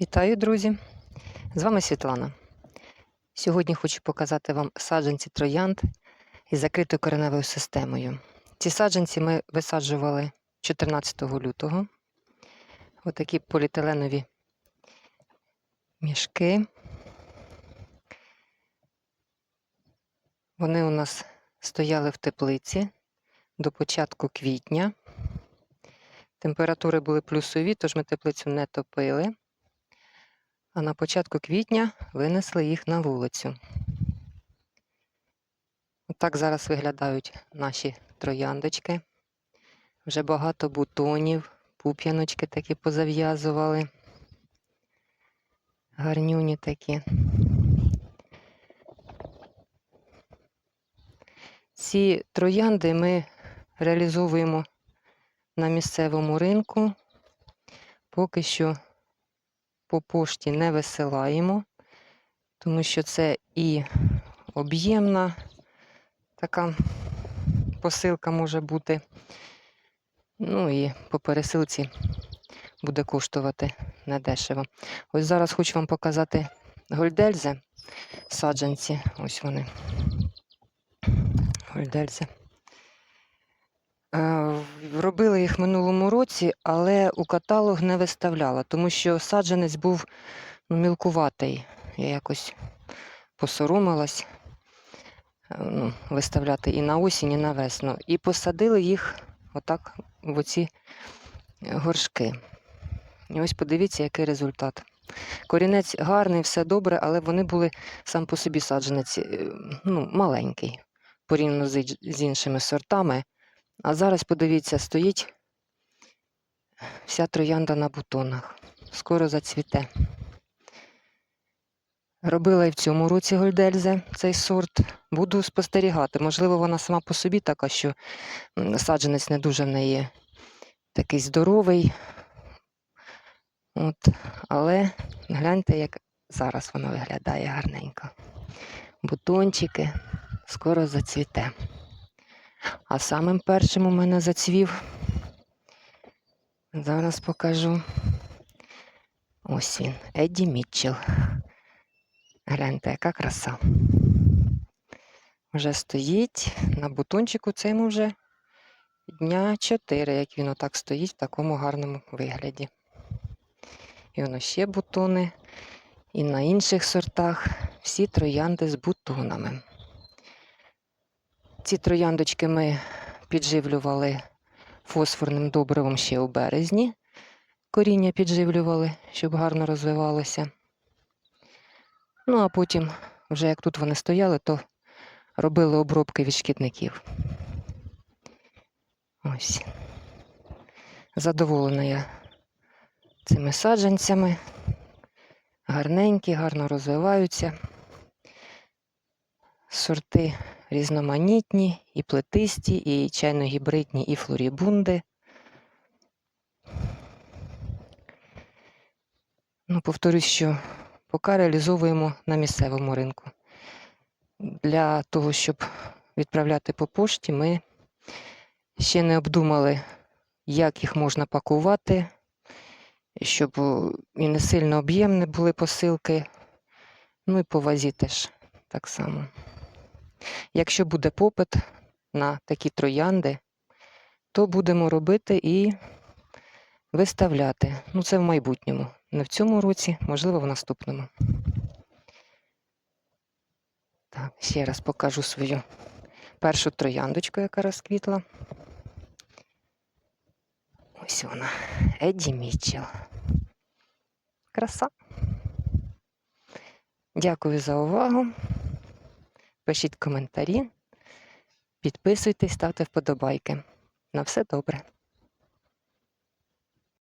Вітаю, друзі! З вами Світлана. Сьогодні хочу показати вам саджанці троянд із закритою кореневою системою. Ці саджанці ми висаджували 14 лютого. Отакі поліетиленові мішки. Вони у нас стояли в теплиці до початку квітня. Температури були плюсові, тож ми теплицю не топили. А на початку квітня винесли їх на вулицю. Отак зараз виглядають наші трояндочки. Вже багато бутонів, пуп'яночки такі позав'язували. Гарнюні такі. Ці троянди ми реалізовуємо на місцевому ринку. Поки що по пошті не висилаємо, тому що це і об'ємна така посилка може бути. Ну і по пересилці буде коштувати недешево. Ось зараз хочу вам показати гольдельзи саджанці. Ось вони. Гольдельзи. Е, Робили їх минулому році, але у каталог не виставляла, тому що саджанець був мілкуватий. Я якось посоромилась е, ну, виставляти і на осінь, і на весну. І посадили їх отак в оці горшки. І ось подивіться, який результат. Корінець гарний, все добре, але вони були сам по собі саджанець е, ну, маленький, порівняно з іншими сортами. А зараз, подивіться, стоїть вся троянда на бутонах. Скоро зацвіте. Робила і в цьому році гольдельзе цей сорт. Буду спостерігати. Можливо, вона сама по собі така, що саджанець не дуже в неї такий здоровий. От. Але гляньте, як зараз вона виглядає гарненько. Бутончики скоро зацвіте. А самим першим у мене зацвів. Зараз покажу. Ось він, Едді Мітчелл. Гляньте, яка краса. Вже стоїть на бутончику цьому вже дня 4, як він отак стоїть в такому гарному вигляді. І воно ще бутони. І на інших сортах всі троянди з бутонами. Ці трояндочки ми підживлювали фосфорним добривом ще у березні. Коріння підживлювали, щоб гарно розвивалося. Ну, а потім, вже як тут вони стояли, то робили обробки від шкідників. Ось. Задоволена я цими саджанцями. Гарненькі, гарно розвиваються. Сорти різноманітні, і плетисті, і чайно-гібридні, і флорібунди. Ну, повторюсь, що поки реалізовуємо на місцевому ринку. Для того, щоб відправляти по пошті, ми ще не обдумали, як їх можна пакувати, щоб і не сильно об'ємні були посилки. Ну і по вазі теж так само. Якщо буде попит на такі троянди, то будемо робити і виставляти. Ну, це в майбутньому. Не в цьому році, можливо, в наступному. Так, ще раз покажу свою першу трояндочку, яка розквітла. Ось вона. Едді Мітчелл. Краса. Дякую за увагу. Пишіть коментарі, підписуйтесь, ставте вподобайки. На все добре.